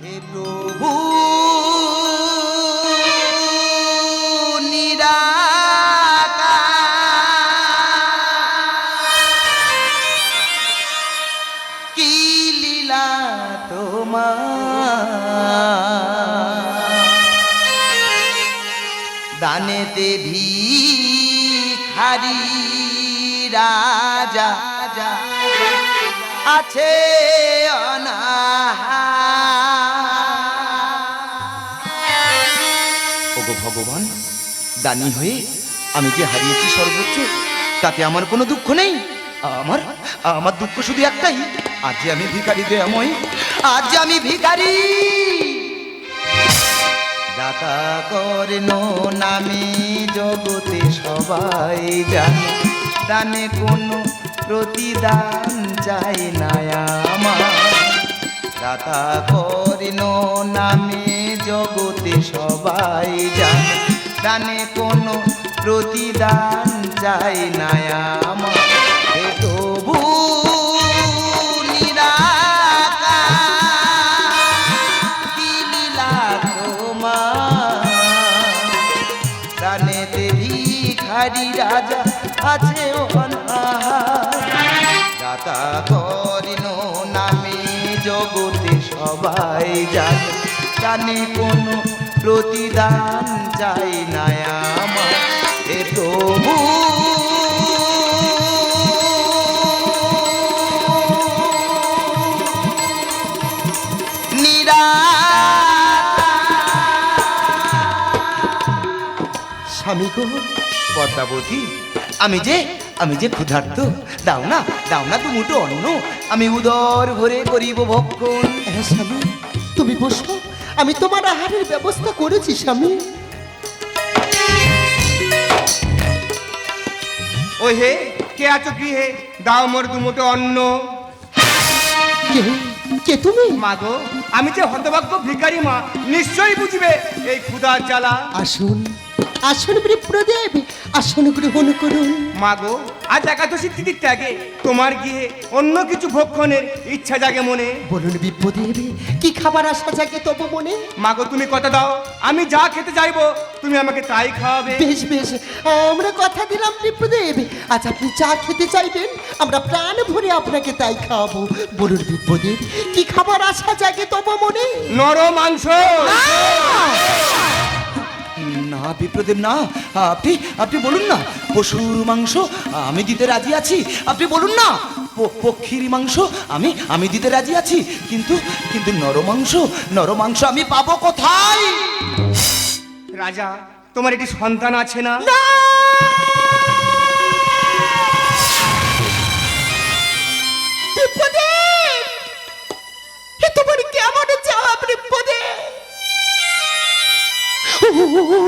হে প্রভু তোমার? দানেতে ভিখারি রাজা। আছে ওগো ভগবান। দানি হয়ে আমি যে হারিয়েছি সর্বোচ্চ, তাতে আমার কোনো দুঃখ নেই। আমার আমার দুঃখ শুধু একটাই, আজ যে আমি ভিখারি দয়াময় আজ আমি ভিখারি। দাতা কর্ণ নামে জগতে সবাই জানে, দানে কোনো প্রতিদান চাই না আমার। দাতা কর্ণ নামে জগতে সবাই জানে, দানে কোনো প্রতিদান চাই না আমার। ভিখারি রাজা আছে দাতা করিন নামে জগতে সবাই জানে জানে কোনো প্রতিদান চাই না আমার। এ প্রভু। স্বামী গো, পদ্মাবতী, আমি যে আমি যে ক্ষুধার্ত, দাও না দাও না তুমি তো অন্ন, আমি উদর ভরে করিব ভক্ষণ। হ্যাঁ স্বামী, তুমি বসো। আমি তোমার আহারের ব্যবস্থা করেছি স্বামী। ও হে কে আছো কি হে? দাও মোর দুমুটো অন্ন। কে? কে তুমি? মা গো আমি যে হতভাগ্য ভিখারি মা নিশ্চয়ই বুঝবে এই ক্ষুধার জ্বালা। আসুন। আসুন বিপ্রদেব আসুন গ্রহণ করুন। মা গো আজ একাদশী তিথির ত্যাগে তোমার গিয়ে অন্য কিছু ভক্ষণের ইচ্ছা জাগে মনে। বলুন বিপ্রদেব কি খাবার আসা জাগে তবু মনে? মা গো তুমি কথা দাও আমি যা খেতে চাইব তুমি আমাকে তাই খাওয়াবে। বেশ বেশ আমরা কথা দিলাম বিপ্রদেব আজ আপনি চা খেতে চাইবেন আমরা প্রাণ ভরে আপনাকে তাই খাওয়াবো। বলুন বিপ্রদেব কি খাবার আসা জাগে তবু মনে? নর মাংস! বিপ্রদেব না আপনি আপনি বলুন না পশুর মাংস আমি দিতে রাজি আছি আপনি বলুন না পক্ষীর মাংস আমি আমি দিতে রাজি আছি কিন্তু কিন্তু নরমাংস নরমাংস আমি পাবো কোথায়? রাজা তোমার একটি সন্তান আছে না!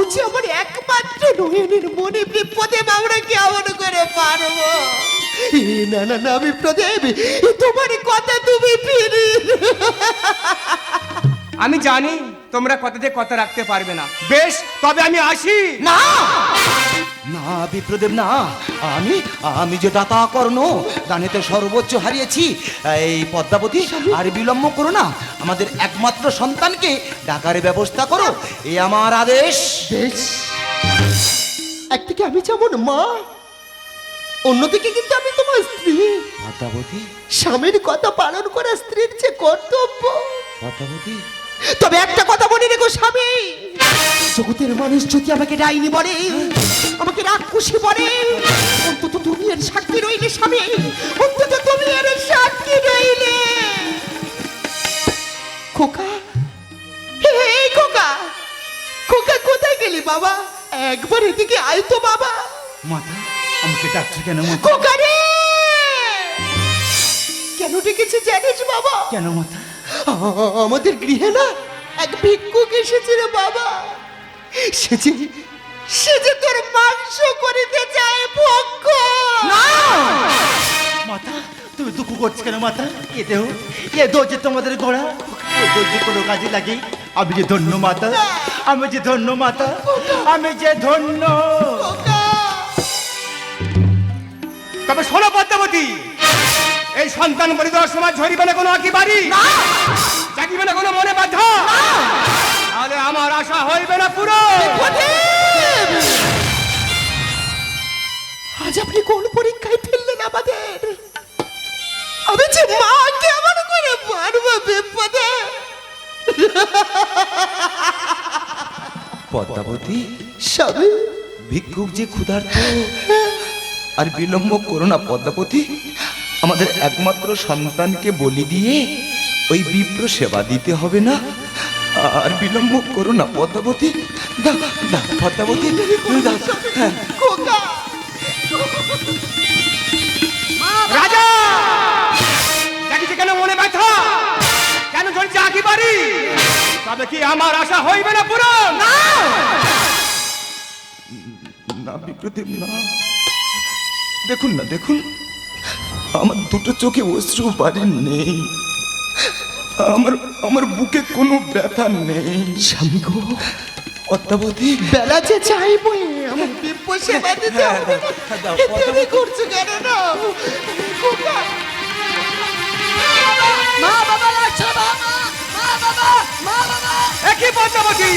যে আমার একমাত্র নয়নের মনে বিপদে আমরা কেমন করে পারব? না না না বিপ্রদেব এ, তোমার কথা তুমি ফিরি আমি জানি তোমরা কথাতে কথা রাখতে পারবে না। বেশ তবে আমি আসি। না! না বিপ্রদেব না। আমি আমি যে দাতা কর্ণ দানেতে সর্বোচ্চ হারিয়েছি এই পদ্মাবতী আর বিলম্ব করো না। আমাদের একমাত্র সন্তানকে ডাকার ব্যবস্থা করো। এই আমার আদেশ। বেশ। একদিকে আমি যেমন মা অন্যদিকে কিন্তু আমি তোমার স্ত্রী। পদ্মাবতী। স্বামীর কথা পালন করা স্ত্রীর যে কর্তব্য। পদ্মাবতী তবে একটা কথা মনে রেখো স্বামী। জগতের মানুষ যদি আমাকে ডাইনি বলে আমাকে রাক্ষসী বলে অন্তত তুমি এর সাক্ষী রইলে স্বামী। অন্তত তুমি এর সাক্ষী রইলে। খোকা হে খোকা খোকা কোথায় গেলি বাবা? একবার এদিকে আয় তো বাবা। মাতা আমাকে ডাকছো কেন খোকা রে! কেন ডেকেছে জানিস বাবা? কেন মাতা? আমাদের গৃহে না এক ভিক্ষুক এসেছিল বাবা। সে যে সে যে তোর মাংস করিতে চায় ভক্ষ। মাতা তুমি দুঃখ করছ কেন মাতা? এ দেহ এ দো যে তোমাদের গোড়া এ দো যে কোনো কাজে লাগে। আমি যে ধন্য মাতা আমি যে ধন্য মাতা আমি যে ধন্য। তবে শোনো পদ্মাবতী। এই সন্তান বলি দেওয়ার সময় ঝরিবে না কোনো আঁকি বাড়ি জাগিবে না কোনো মনে বাধা? পুরো। আজ আপনি কোন পরীক্ষায় ফেললেন আমাদের? আমি যে মা কেমন করে মারবো বিপদে। পদ্মাবতী স্বামী ভিক্ষুক যে ক্ষুধার্ত আর বিলম্ব করো না পদ্মাবতী। আমাদের একমাত্র সন্তানকে বলি দিয়ে ওই বিপ্র সেবা দিতে হবে না? আর বিলম্ব করো না পদ্মাবতী। পদ্মাবতী। হ্যাঁ। রাজা! দেখেছি কেন মনে ব্যথা? কেন আঁকি তবে কি আমার আশা হইবে না পুরো না! না বিপ্রদেব না। দেখুন না দেখুন। আমার দুটো চোখে অশ্রু বাড়ি নেই। আমার আমার বুকে কোনো ব্যথা নেই। স্বামী গো পদ্মাবতী। বেলা যে চাইব আমার বিপ্প সেবা দিতে হবে করছ কেন না? মা বাবা লাগছে বাবা মা বাবা মা বাবা। একই পদ্মাবতী।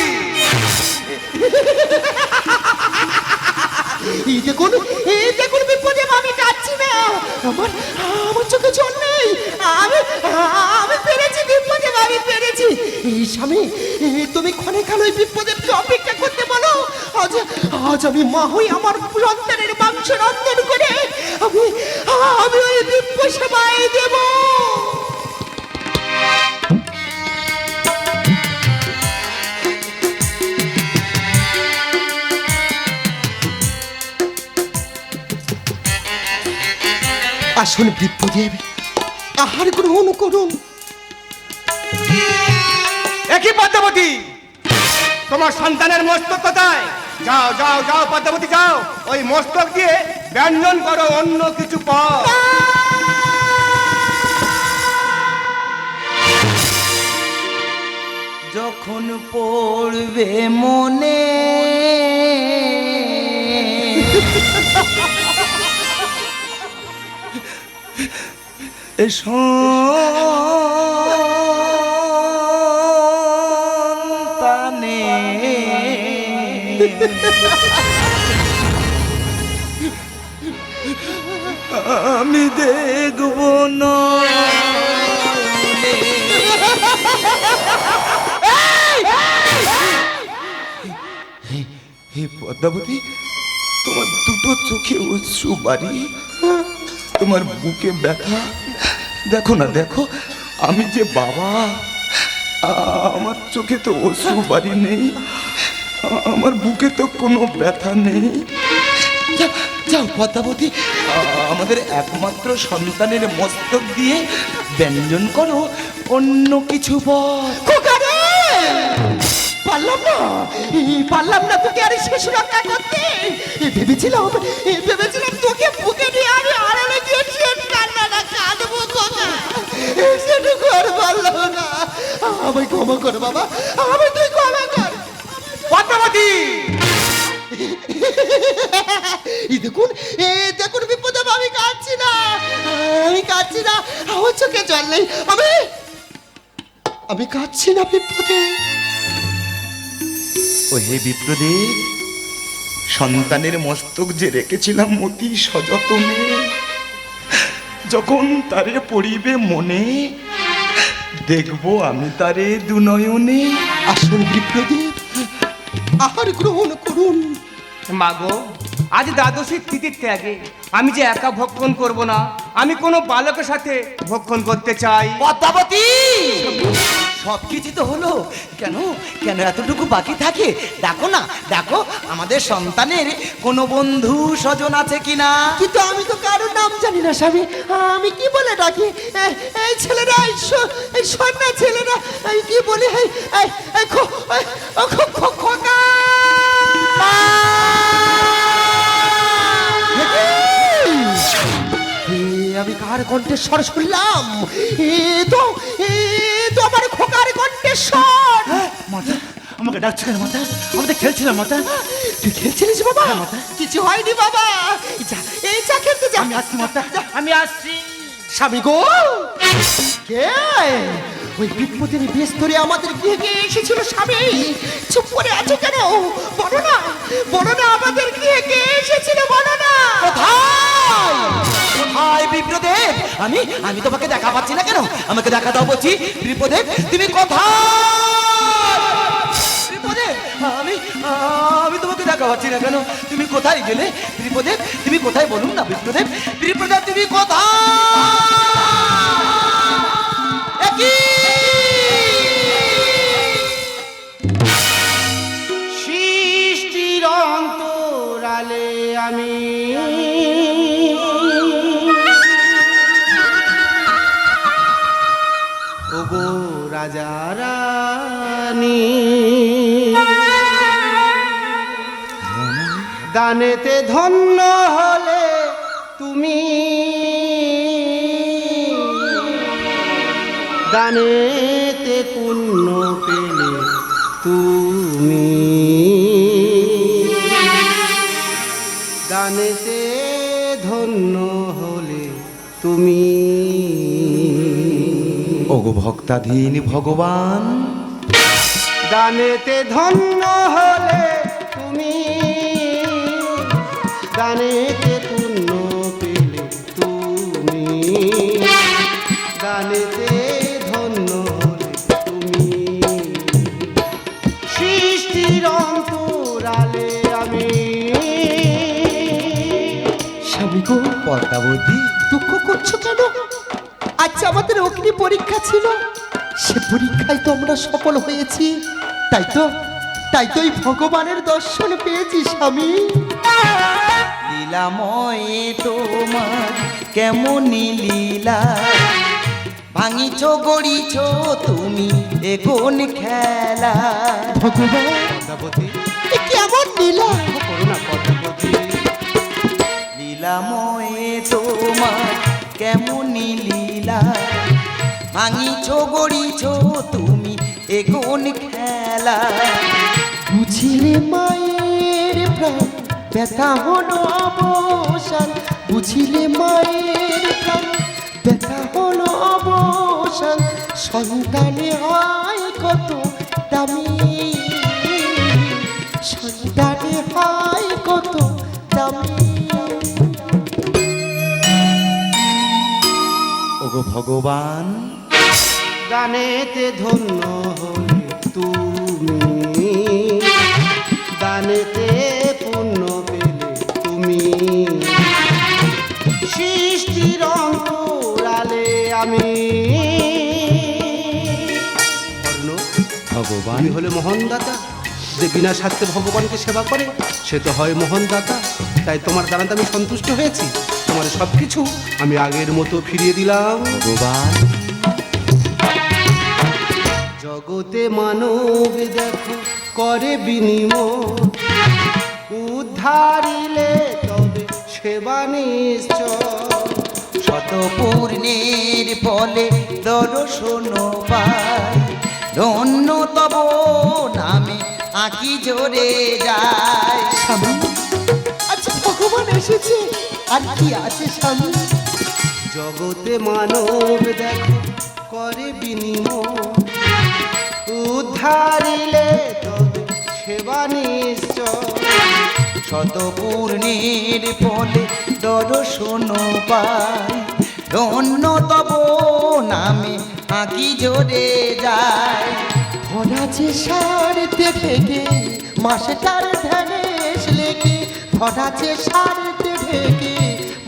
এই দেখুন এই দেখুন বিপদে আমি কাচ্ছি না আমার আমার চোখে জল নেই। আমি আমি পেরেছি বিপদে, আমি পেরেছি। স্বামী, তুমি ক্ষণে খান ওই বিপদেবকে অপেক্ষা করতে বলো। আজ আজ আমি মা হই আমার সন্তানের মাংস রন্ধন করে আমি আমি ওই বিপ্প সেবায় দেবো। আসুন বিপ্রদেব আহার গ্রহণ করুন। একই পদ্মাবতী। তোমার সন্তানের মস্তক কোথায়? যাও যাও যাও পদ্মাবতী যাও। ওই মস্তক দিয়ে ব্যঞ্জন করো অন্য কিছু পর যখন পড়বে মনে সন্তানে। আমি দেখব না। হে পদ্মাবতী তোমার দুটো চোখে উৎসু বাড়ি। তোমার বুকে ব্যথা? দেখো না, দেখো, আমি যে বাবা আমার চোখে তো অশ্রু বাড়ি নেই আমার বুকে তো কোনো ব্যথা নেই। যাও পদ্মাবতী আমাদের একমাত্র সন্তানের মস্তক দিয়ে ব্যঞ্জন করো, অন্য কিছু! পারলাম না পারলাম না তোকে আরে শেষ রক্ষা করতে। ভেবেছিলাম ভেবেছিলাম তোকে বুকে নিয়ে আমি আড়ালে কান্নাটা কাঁদবো খোকা সেটুকু আর পারলাম না আমায় ক্ষমা কর বাবা আমি তুই ক্ষমা কর পদ্মাবতী! এই দেখুন এ দেখুন বিপদে আমি কাঁদছি না। আমি কাঁদছি না। আমার চোখে জল নেই। আমি আমি কাঁদছি না বিপদে। ও হে সন্তানের মস্তক যে রেখেছিলাম অতি সযতনে যখন তারে পড়িবে মনে দেখব আমি তারে দুনয়নে। আসুন বিপ্রদীপ আহার গ্রহণ করুন। মাগো আজ দ্বাদশী তিথির ত্যাগে আমি যে একা ভক্ষণ করব না আমি কোনো বালকের সাথে ভক্ষণ করতে চাই। পদ্মাবতী! সব কিছু তো হলো। কেন? কেন এতটুকু বাকি থাকে? দেখো না দেখো আমাদের সন্তানের কোনো বন্ধু স্বজন আছে কিনা? কিন্তু আমি তো কারোর নাম জানি না স্বামী। আমি কি বলে ডাকি? এই ছেলেরা এই সন্না ছেলেরা কি বলি? এই এই এই খো খো- খো- খোকা। কণ্ঠেশ্বর শুনলাম। এ তো এ তো আমার খোকার কণ্ঠেশ্বর মাতা আমাকে ডাকছে কেন মাতা? আমি তো খেলছিলাম মাতা। তুই খেলছিলিস বাবা? কিছু হয়নি বাবা। যা এই চা খেলতে যা। আমি আসছি মাতা। আমি আসছি। স্বামী গো। কে? ওই বিপদের বেশ ধরে আমাদের গৃহে গিয়ে এসেছিল স্বামী। চুপ করে আছো কেন? বলো না বলো না আমাদের গৃহে কে এসেছিল বলো আমি আমি তোমাকে দেখা পাচ্ছি না কেন? আমাকে দেখা দাও বলছি বিপ্রদেব তুমি কথা আমি তোমাকে দেখা পাচ্ছি না কেন? তুমি কোথায় গেলে? বিপ্রদেব তুমি কোথায় বলুন না বিপ্রদেব বিপ্রদেব তুমি কোথায়? একই! সৃষ্টির অন্তরালে আমি রাজা রানী দানেতে ধন্য হলে তুমি। দানেতে পুণ্য পেলে তুমি। ভক্তাধীন ভগবান। দানেতে ধন্য হলে তুমি। দানেতে পুণ্য পেলে তুমি। দানেতে ধন্য হলে তুমি। সৃষ্টির অন্তরালে আমি। স্বামী গো পদ্মাবতী দুঃখ করছ কেন? আমাদের অগ্নি পরীক্ষা ছিল। সে পরীক্ষায় তো আমরা সফল হয়েছি। তাই তো তাই তো এই ভগবানের দর্শন পেয়েছি স্বামী। লীলাময় তোমার কেমন লীলা। ভাঙিছ গড়িছ তুমি এগোন খেলা। ভগবান কেমন করুণা পদ্মাবতী। লীলাময় তোমার কেমন লীলা? ভাঙিছ, গড়িছ, তুমি এগোন খেলা? বুঝিলে মায়ের প্রাণ, ব্যথা হলো অবসান। বুঝিলে মায়ের প্রাণ, ব্যথা হলো অবসান। সন্তানে হয় কত দামি ওগো ভগবান। দানেতে ধন্য হলে তুমি। দানেতে পুণ্য পেলে তুমি। সৃষ্টির অন্তরালে আমি। ভগবান। হলে মোহনদাতা যে বিনা স্বার্থে ভগবানকে সেবা করে সে তো হয় মোহনদাতা তাই তোমার দ্বারাতে আমি সন্তুষ্ট হয়েছি। তোমার সব কিছু আমি আগের মতো ফিরিয়ে দিলাম। ভগবান। জগতে মানব দেখো করে বিনিময়। উদ্ধারিলে তবে সেবা নিশ্চয়। শত পূর্ণের ফলে দর্শন ধন্য তব নামে আঁকি জোরে যায়। ভগবান এসেছে। আর কি আছে স্বামী জগতে মানব দেখো করে বিনিময়। উদ্ধারিলে সেবা নিশ্চয়। শত পূর্ণের ফলে দর্শন পাই। ধন্য তব নামে আঁকি জোরে যায় ভরা যে সারতে ঢেকে মাসেটার ধ্যানে যে সারতে ঢেকে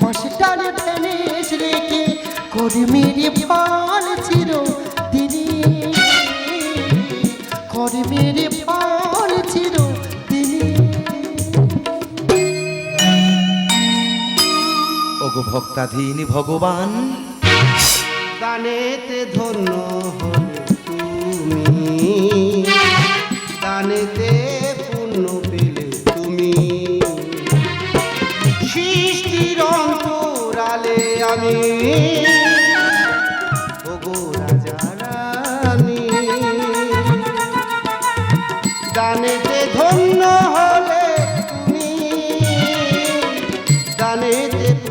মাসেটার ধ্যানে লেগে কর্মের ফল চির দিনে কর্মের ফল চির দিনে ওগো ভক্তাধীন ভগবান দানেতে ধন্য হলে তুমি। দানেতে জানিতে